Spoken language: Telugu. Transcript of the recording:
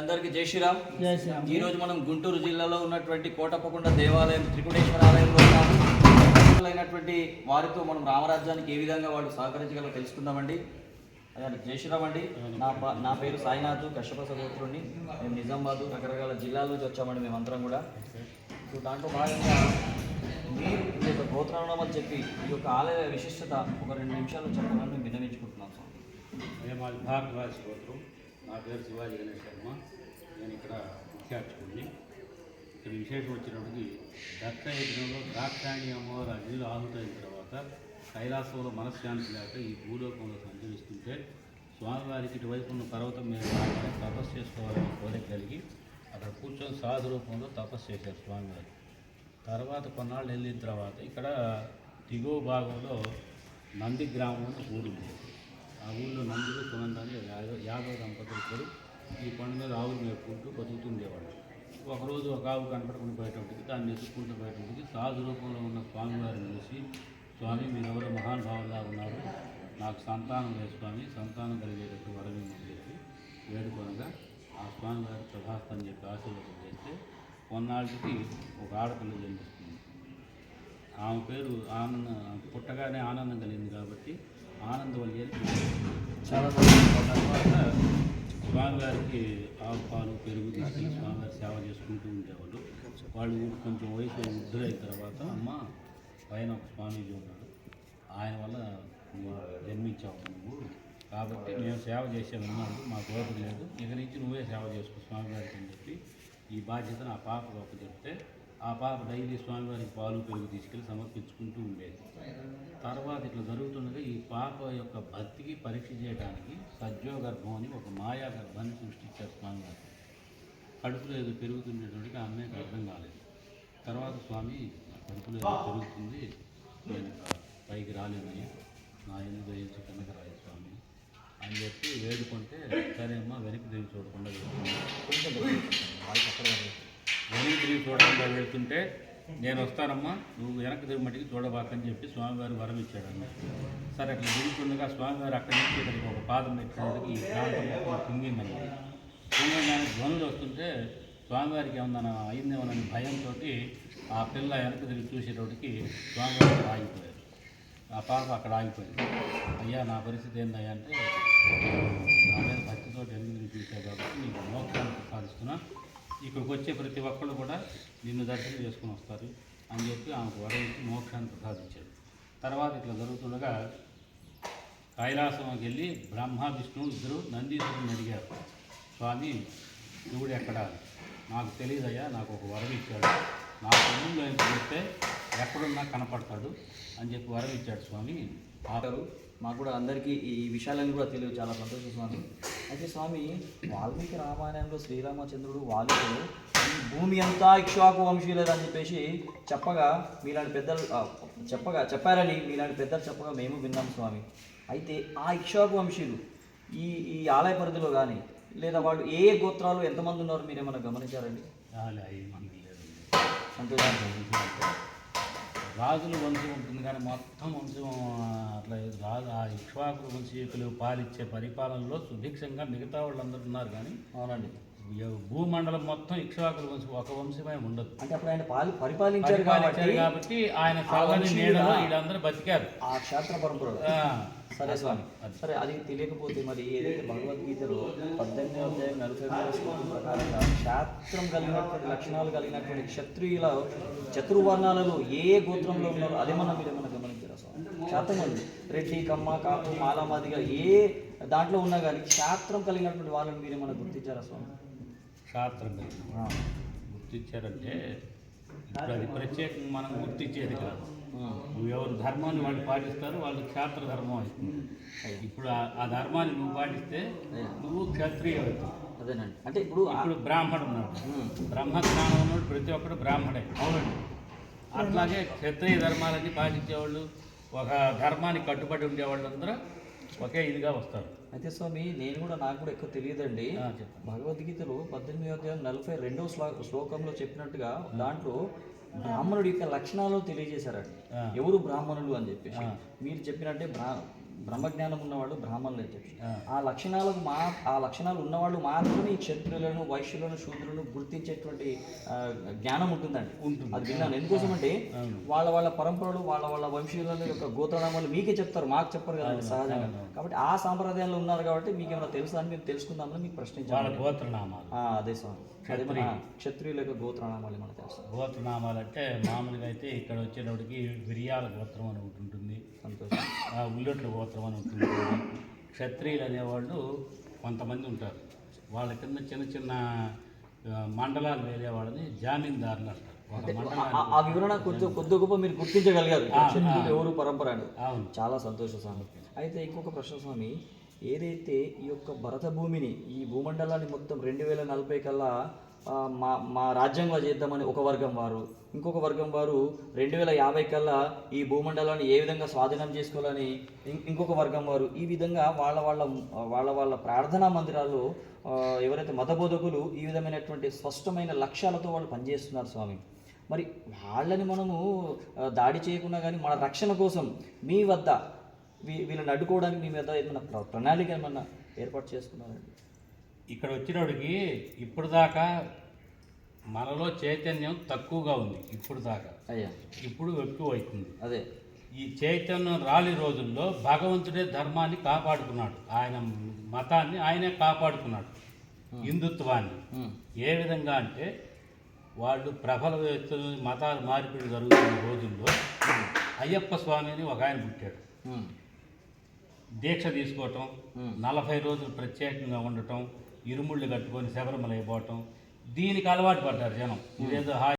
అందరికీ జై శ్రీరామ్. ఈ రోజు మనం గుంటూరు జిల్లాలో ఉన్నటువంటి కోటప్పకొండ దేవాలయం త్రికుటేశ్వర ఆలయంలో ఉన్నాము. అయినటువంటి వారితో మనం రామరాజ్యానికి ఏ విధంగా వాళ్ళు సహకరించగలరో తెలుసుకుందామండి. జై శ్రీరామ్ అండి. నా ప- నా పేరు సాయినాథ్ కశ్యప సహోదరుడిని మేము నిజామాబాద్ రకరకాల జిల్లాల నుంచి వచ్చామండి మేమందరం కూడా. సో దాంట్లో భాగంగా మీరు ఈ యొక్క అని చెప్పి ఈ యొక్క ఆలయ విశిష్టత ఒక రెండు నిమిషాలు చెప్పాలని మేము విన్నవించుకుంటున్నాం స్వామి. భారతవాసి స్తోత్రం నా పేరు శివాజీ గణేష్ శర్మ. నేను ఇక్కడ ముఖ్యార్చకుడిని ఇక్కడ విశేషం వచ్చినప్పటికీ దత్త యజ్ఞంలో ద్రాక్షాయణి అమ్మవారు అగ్నిలో ఆహుతైన తర్వాత కైలాసంలో మనశ్శాంతి లేక ఈ భూలోకంలో సంచరిస్తుంటే స్వామివారికి ఇటువైపు ఉన్న పర్వతం మీద తపస్సు చేసుకోవాలని కోరిక కలిగి అక్కడ కూర్చొని సాధు రూపంలో తపస్సు చేశారు స్వామివారు. తర్వాత కొన్నాళ్ళు వెళ్ళిన తర్వాత ఇక్కడ దిగువ భాగంలో నంది గ్రామంలో అని ఊరు ఉంది. ఆ ఊళ్ళో నందులు సునందని యాదవ యాదవ దంపతులు ఇద్దరు ఈ కొండ మీద ఆవులు మేపుకుంటూ బతుకుతుండేవాళ్ళు. ఒకరోజు ఒక ఆవు కనపడకుండా పోయేటప్పటికి దాన్ని ఎత్తుక్కుంటూ పోయేటప్పటికి సాధు రూపంలో ఉన్న స్వామివారిని చూసి స్వామి మీరెవరో మహానుభావులా ఉన్నారు. నాకు సంతానం లేదు స్వామి సంతానం కలిగేటట్టు వరమేమని చెప్పి వేడుకొనగా ఆ స్వామివారి ప్రభాస్తం అని చెప్పి ఆశీర్వాదం చేస్తే కొన్నాళ్ళకి ఒక ఆడపిల్ల జన్మిస్తుంది. ఆమె పేరు ఆనంద పుట్టగానే ఆనందం కలిగింది కాబట్టి ఆనందవల్లి అని. చాలా తర్వాత స్వామివారికి ఆవు పాలు పెరుగు తీసుకెళ్ళి స్వామివారి సేవ చేసుకుంటూ ఉండేవాళ్ళు. వాళ్ళు కొంచెం వయసు వృద్ధులైన తర్వాత అమ్మ పైన ఒక స్వామీజీ ఉన్నాడు. ఆయన వల్ల జన్మించావు నువ్వు. కాబట్టి మేము సేవ చేసే ఉన్నాడు. మా ఓపిక లేదు. ఇక నుంచి నువ్వే సేవ చేసుకో స్వామివారికి అని చెప్పి ఈ బాధ్యతను ఆ పాప గొప్ప చెప్తే ఆ పాప డైలీ స్వామివారికి పాలు పెరుగు తీసుకెళ్ళి సమర్పించుకుంటూ ఉండేది. తర్వాత ఇట్లా జరుగుతుండగా ఈ పాప యొక్క భక్తికి పరీక్ష చేయడానికి సజ్జోగర్భం అని ఒక మాయా గర్భాన్ని సృష్టించారు స్వామివారు. కడుపులో ఏదో పెరుగుతుండేటువంటి ఆ అమ్మాయికి అర్థం కాలేదు. తర్వాత స్వామి కడుపులో ఏదో పెరుగుతుంది నేను పైకి రాలేనని నా ఎందుకు దయించి కిందకి రాయి స్వామి అని చెప్పి వేడుకుంటే సరే అమ్మా వెనక్కి తిరిగి చూడకుండా వెళ్తుంది. వెనక్కి తిరిగి చూడకుండా వెళ్తుంటే నేను వస్తానమ్మా నువ్వు వెనక్కి తిరిగి మట్టికి చూడబాకని చెప్పి స్వామివారు వరం ఇచ్చాడు అన్నమాట సరే అట్లా తిరుగుతుండగా స్వామివారు అక్కడి నుంచి ఇక్కడికి ఒక పాదం పెట్టినప్పటికి ఈ ప్రాంతం మొత్తం కుంగిందన్నమాట కుంగంగానే ధ్వనులు వస్తుంటే స్వామివారికి ఏమన్నా అయిందేమోనని భయంతో ఆ పిల్ల వెనక తిరిగి చూసేటోటికి స్వామివారు ఆగిపోయారు. ఆ పాప అక్కడ ఆగిపోయింది. అయ్యా నా పరిస్థితి ఏందయ్యా అంటే నా మీద భక్తితో వెనక్కి తిరిగి చూసావు కాబట్టి నీకు మోక్షాన్ని ప్రసాదిస్తున్నా. ఇక్కడికి వచ్చే ప్రతి ఒక్కళ్ళు కూడా నిన్ను దర్శనం చేసుకుని వస్తారు అని చెప్పి ఆమెకు వరం మోక్షాన్ని ప్రసాదించాడు. తర్వాత ఇట్లా జరుగుతుండగా కైలాసంకి వెళ్ళి బ్రహ్మ విష్ణు ఇద్దరు నందీశ్వరుని అడిగారు. స్వామి శివుడు ఎక్కడ? నాకు తెలియదయ్యా నాకు ఒక వరం ఇచ్చాడు. నా ముందు ఆయన చెప్తే ఎక్కడున్నా కనపడతాడు అని చెప్పి వరం ఇచ్చాడు స్వామి. ఆ మాకు కూడా అందరికీ ఈ విషయాలన్నీ కూడా తెలియదు చాలా సంతోషం స్వామి. అయితే స్వామి వాల్మీకి రామాయణంలో శ్రీరామచంద్రుడు వాలితో ఈ భూమి అంతా ఇక్ష్వాకు వంశీయులేదని చెప్పేసి చెప్పగా మీలాంటి పెద్దలు చెప్పగా చెప్పారని మీలాంటి పెద్దలు చెప్పగా మేము విన్నాం స్వామి. అయితే ఆ ఇక్ష్వాకు వంశీయులు ఈ ఈ ఆలయ పరిధిలో కానీ లేదా వాళ్ళు ఏ గోత్రాలు ఎంతమంది ఉన్నారు మీరు ఏమైనా గమనించారండి సంతోషం రాజుల వంశం ఉంటుంది కానీ మొత్తం వంశం అట్లా రాజు ఆ ఇక్ష్వాకుల వంశీకులు పాలిచ్చే పరిపాలనలో సుభిక్షంగా మిగతా వాళ్ళందరూ ఉన్నారు కానీ అవునండి. భూమండలం మొత్తం ఇక్ష్వాకుల వంశం ఒక వంశమే ఉండదు. అంటే అప్పుడు ఆయన పాలి పరిపాలించారు కాబట్టి ఆయన వంశీయులా? నీడలో వీళ్ళందరూ బతికారు. ఆ క్షేత్ర పరంపరలో. ఆ, సరే స్వామి సరే అది తెలియకపోతే మరి ఏదైతే భగవద్గీతలో పద్దెనిమిది అధ్యాయం నలభై మూడు శ్లోకం ప్రకారంగా క్షేత్రం కలిగినటువంటి లక్షణాలు కలిగినటువంటి క్షత్రియుల చతుర్వర్ణాలలో ఏ ఏ గోత్రంలో ఉన్నారో అదేమన్నా మీరు ఏమన్నా గమనించారా స్వామి? క్షేత్రం ఉంది. రెడ్డి కమ్మ కాపు మాలామాదిగా ఏ దాంట్లో ఉన్నా కానీ క్షేత్రం కలిగినటువంటి వాళ్ళని మీరు ఏమన్నా గుర్తించారా స్వామి? శాస్త్రం కలిగిన ఆ. గుర్తించారంటే ఇప్పుడు అది ప్రత్యేకంగా మనం గుర్తించేది కాదు. ఎవరు ధర్మాన్ని వాళ్ళు పాటిస్తారు వాళ్ళు క్షేత్ర ధర్మం అవుతుంది ఇప్పుడు ఆ- ధర్మాన్ని నువ్వు పాటిస్తే నువ్వు క్షత్రియ అవుతావు. అదేనండి. అంటే ఇప్పుడు ఇప్పుడు బ్రాహ్మడు ఉన్నాడు. బ్రహ్మజ్ఞానం ఉన్నాడు ప్రతి ఒక్కడు బ్రాహ్మడే. అవునండి. అట్లాగే క్షత్రియ ధర్మాలన్నీ పాటించేవాళ్ళు ఒక ధర్మానికి కట్టుబడి ఉండేవాళ్ళు అందరూ ఒకే ఇదిగా వస్తారు. అయితే స్వామి నేను కూడా నాకు కూడా ఎక్కువ తెలియదండి భగవద్గీతలో పద్దెనిమిది అధ్యాయం నలభై రెండవ శ్లో శ్లోకంలో చెప్పినట్టుగా దాంట్లో బ్రాహ్మణుడి యొక్క లక్షణాలు తెలియజేశారండి. ఎవరు బ్రాహ్మణులు అని చెప్పేసి. మీరు చెప్పినట్టే బ్రా బ్రహ్మజ్ఞానం ఉన్నవాళ్ళు బ్రాహ్మణులు చెప్పి ఆ. లక్షణాలకు మా ఆ లక్షణాలు ఉన్నవాళ్ళు మాత్రమే ఈ క్షత్రులను వైశ్యులను శూద్రులను గుర్తించేటువంటి జ్ఞానం ఉంటుందండి. ఉంటుంది. అది విన్నాను. ఎందుకోసం అంటే. వాళ్ళ వాళ్ళ పరంపరలు వాళ్ళ వాళ్ళ వంశీయుల యొక్క గోత్రనామాలు మీకే చెప్తారు. మాకు చెప్పరు కదండి సహజంగా. కాబట్టి ఆ సాంప్రదాయాల్లో ఉన్నారు కాబట్టి మీకు ఏమైనా తెలుసా అని మేము తెలుసుకుందామని మీకు ప్రశ్నించాలి గోత్రనామాలు. అదే స్వామి అదే మన క్షత్రియుల యొక్క గోత్రనామాలు మనకు తెలుసు? గోత్రనామాలు అంటే మామూలుగా అయితే ఇక్కడ వచ్చేటప్పటికి విరియాల గోత్రం అని ఒకటి ఉంటుంది. సంతోషం. ఉల్లొట్ల గోత్రం అని ఒకటి ఉంటుంది. క్షత్రియులు అనేవాళ్ళు కొంతమంది ఉంటారు. వాళ్ళ కింద చిన్న చిన్న మండలాలు వేరే వాళ్ళని జామీందారులు అంటారు. ఆ- వివరణ కొద్ది కొద్ది గొప్ప మీరు గుర్తించగలిగారు. ఎవరు పరంపర అని. అవును. చాలా సంతోషం స్వామి. అయితే ఇంకొక ప్రశ్న స్వామి ఏదైతే ఈ యొక్క భరత భూమిని ఈ భూమండలాన్ని మొత్తం రెండు వేల నలభై కల్లా మా మా రాజ్యంగా చేద్దామని ఒక వర్గం వారు ఇంకొక వర్గం వారు రెండు వేల యాభై కల్లా ఈ భూమండలాన్ని ఏ విధంగా స్వాధీనం చేసుకోవాలని ఇంకొక వర్గం వారు ఈ విధంగా వాళ్ళ వాళ్ళ వాళ్ళ వాళ్ళ ప్రార్థనా మందిరాల్లో ఎవరైతే మత బోధకులు ఈ విధమైనటువంటి స్పష్టమైన లక్ష్యాలతో వాళ్ళు పనిచేస్తున్నారు స్వామి. మరి వాళ్ళని మనము దాడి చేయకుండా కానీ మన రక్షణ కోసం మీ వద్ద వీళ్ళని అడ్డుకోవడానికి మీ వద్ద ఏమైనా ప్ర- ప్రణాళిక ఏమన్నా ఏర్పాటు చేసుకున్నారండి? ఇక్కడ వచ్చినప్పటికి ఇప్పుడు దాకా మనలో చైతన్యం తక్కువగా ఉంది ఇప్పుడు దాకా అయ్యా. ఇప్పుడు ఎక్కువ అవుతుంది. అదే. ఈ చైతన్యం రాలి రోజుల్లో భగవంతుడే ధర్మాన్ని కాపాడుకున్నాడు. ఆయన మతాన్ని ఆయనే కాపాడుకున్నాడు. హిందుత్వాన్ని. ఏ విధంగా అంటే వాళ్ళు ప్రబల వ్యక్తులు మతాలు మార్పిడి జరుగుతున్న రోజుల్లో అయ్యప్ప స్వామి అని ఒక ఆయన పుట్టాడు. దీక్ష తీసుకోవటం. నలభై రోజులు ప్రత్యేకంగా ఉండటం ఇరుముళ్ళు కట్టుకొని శబరిమల అయిపోవటం దీనికి అలవాటు పడ్డారు జనం ఇదేదో హాయి